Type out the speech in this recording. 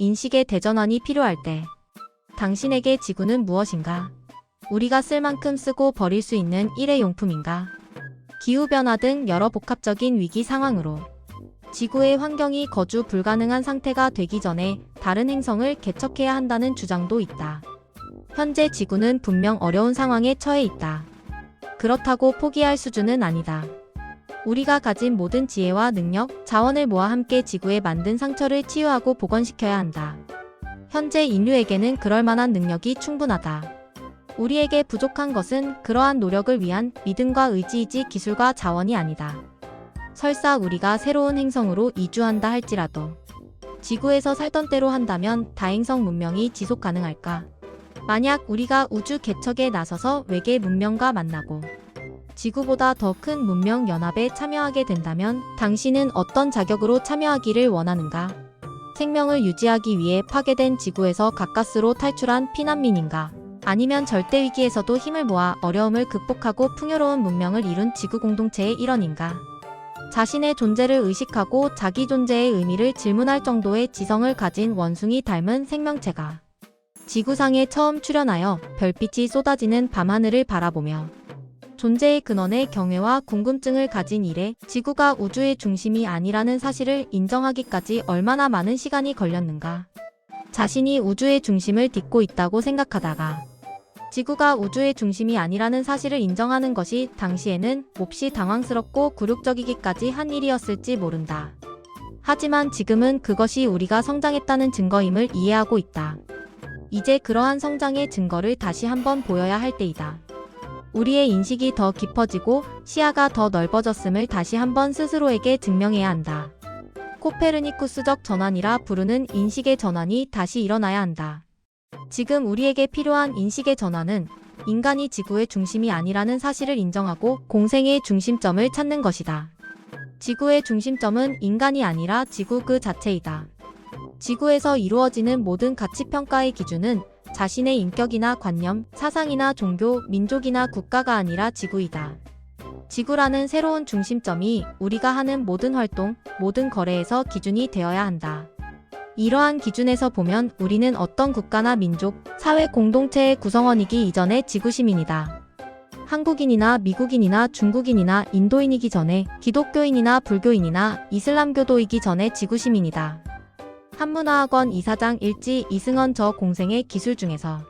인식의 대전환이 필요할 때 당신에게 지구는 무엇인가? 우리가 쓸 만큼 쓰고 버릴 수 있는 일회용품인가? 기후변화 등 여러 복합적인 위기 상황으로 지구의 환경이 거주 불가능한 상태가 되기 전에 다른 행성을 개척해야 한다는 주장도 있다. 현재 지구는 분명 어려운 상황에 처해 있다. 그렇다고 포기할 수준은 아니다. 우리가 가진 모든 지혜와 능력, 자원을 모아 함께 지구에 만든 상처를 치유하고 복원시켜야 한다. 현재 인류에게는 그럴 만한 능력이 충분하다. 우리에게 부족한 것은 그러한 노력을 위한 믿음과 의지이지 기술과 자원이 아니다. 설사 우리가 새로운 행성으로 이주한다 할지라도 지구에서 살던 대로 한다면 다행성 문명이 지속 가능할까? 만약 우리가 우주 개척에 나서서 외계 문명과 만나고 지구보다 더 큰 문명 연합에 참여하게 된다면 당신은 어떤 자격으로 참여하기를 원하는가? 생명을 유지하기 위해 파괴된 지구에서 가까스로 탈출한 피난민인가? 아니면 절대 위기에서도 힘을 모아 어려움을 극복하고 풍요로운 문명을 이룬 지구 공동체의 일원인가? 자신의 존재를 의식하고 자기 존재의 의미를 질문할 정도의 지성을 가진 원숭이 닮은 생명체가 지구상에 처음 출현하여 별빛이 쏟아지는 밤하늘을 바라보며 존재의 근원에 경외와 궁금증을 가진 이래 지구가 우주의 중심이 아니라는 사실을 인정하기까지 얼마나 많은 시간이 걸렸는가. 자신이 우주의 중심을 딛고 있다고 생각하다가 지구가 우주의 중심이 아니라는 사실을 인정하는 것이 당시에는 몹시 당황스럽고 굴욕적이기까지 한 일이었을지 모른다. 하지만 지금은 그것이 우리가 성장했다는 증거임을 이해하고 있다. 이제 그러한 성장의 증거를 다시 한번 보여야 할 때이다. 우리의 인식이 더 깊어지고 시야가 더 넓어졌음을 다시 한번 스스로에게 증명해야 한다. 코페르니쿠스적 전환이라 부르는 인식의 전환이 다시 일어나야 한다. 지금 우리에게 필요한 인식의 전환은 인간이 지구의 중심이 아니라는 사실을 인정하고 공생의 중심점을 찾는 것이다. 지구의 중심점은 인간이 아니라 지구 그 자체이다. 지구에서 이루어지는 모든 가치평가의 기준은 자신의 인격이나 관념, 사상이나 종교, 민족이나 국가가 아니라 지구이다. 지구라는 새로운 중심점이 우리가 하는 모든 활동, 모든 거래에서 기준이 되어야 한다. 이러한 기준에서 보면 우리는 어떤 국가나 민족, 사회 공동체의 구성원이기 이전의 지구 시민이다. 한국인이나 미국인이나 중국인이나 인도인이기 전에 기독교인이나 불교인이나 이슬람교도이기 전에 지구 시민이다. 한문화학원 이사장 일지 이승헌 저 공생의 기술 중에서